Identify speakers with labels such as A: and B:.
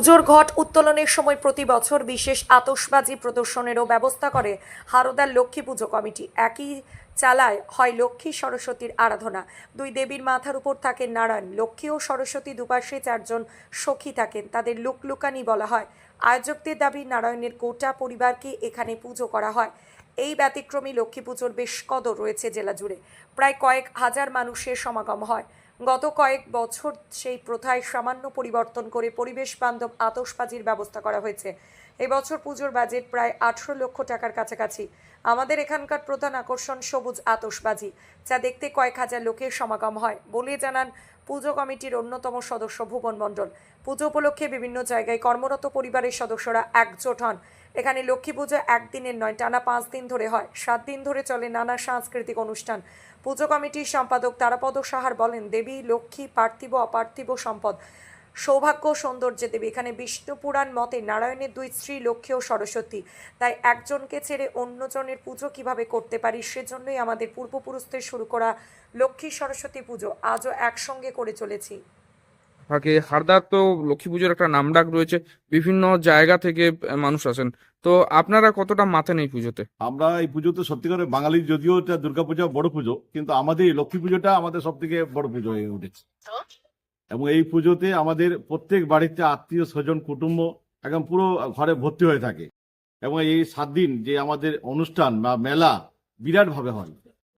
A: পুজোর ঘট উত্তোলনের সময় প্রতি বছর বিশেষ আতশবাজি প্রদর্শনেরও ব্যবস্থা করে হারোদার লক্ষ্মী পুজো কমিটি। একই চালায় হয় লক্ষ্মী সরস্বতীর আরাধনা। দুই দেবীর মাথার উপর থাকেন নারায়ণ। লক্ষ্মী ও সরস্বতী দুপাশে চারজন সখী থাকেন। তাদের লুকলুকানি বলা হয়। আয়োজকদের দাবি, নারায়ণের গোটা পরিবারকে এখানে পুজো করা হয়। এই ব্যতিক্রমী লক্ষ্মী পুজোর বেশ কদর রয়েছে জেলা জুড়ে। প্রায় কয়েক হাজার মানুষের সমাগম হয়। গত কয়েক বছর সেই প্রথায় সামান্য পরিবর্তন করে পরিবেশ বান্ধব আতশবাজির ব্যবস্থা করা হয়েছে। এবছর পুজোর বাজেট প্রায় আঠেরো লক্ষ টাকার কাছাকাছি। আমাদের এখানকার প্রধান আকর্ষণ সবুজ আতসবাজি যা দেখতে কয়েক হাজার লোকের সমাগম হয় বলে জানান পুজো কমিটির অন্যতম সদস্য ভুবন মণ্ডল। পুজো উপলক্ষে বিভিন্ন জায়গায় কর্মরত পরিবারের সদস্যরা একজোট হন। এখানে লক্ষ্মী পুজো একদিনের নয়, টানা পাঁচ দিন ধরে হয়। সাত দিন ধরে চলে নানা সাংস্কৃতিক অনুষ্ঠান। পুজো কমিটির সম্পাদক তারাপদ সাহার বলেন, দেবী লক্ষ্মী, পার্থিব, অপার্থিব সম্পদ। সৌভাগ্য সৌন্দর্যে দেবী। এখানে বিষ্ণু পুরাণ মতে নারায়ণের দুই স্ত্রী লক্ষ্মী ও সরস্বতী। তাই একজনকে ছেড়ে অন্যজনের পুজো কীভাবে করতে পারি সেজন্যই আমাদের পূর্বপুরুষদের শুরু করা লক্ষ্মী সরস্বতী পুজো। আজও একসঙ্গে করে চলেছি।
B: হারদার তো লক্ষ্মী পুজোর একটা নামডাক রয়েছে। বিভিন্ন জায়গা থেকে মানুষ আসেন। তো আপনারা কতটা মাথা নেই পুজোতে?
C: আমরা এই পুজোতে সত্যিকারে বাঙালির যদিও এটা দুর্গাপূজা বড় পুজো, কিন্তু আমাদের এই লক্ষ্মী পুজোটা আমাদের সব থেকে বড় পুজো হয়ে উঠেছে। এবং এই পুজোতে আমাদের প্রত্যেক বাড়িতে আত্মীয় স্বজন, কুটুম্ব একদম পুরো ঘরে ভর্তি হয়ে থাকে। এবং এই সাত দিন যে আমাদের অনুষ্ঠান বা মেলা বিরাট ভাবে হয়।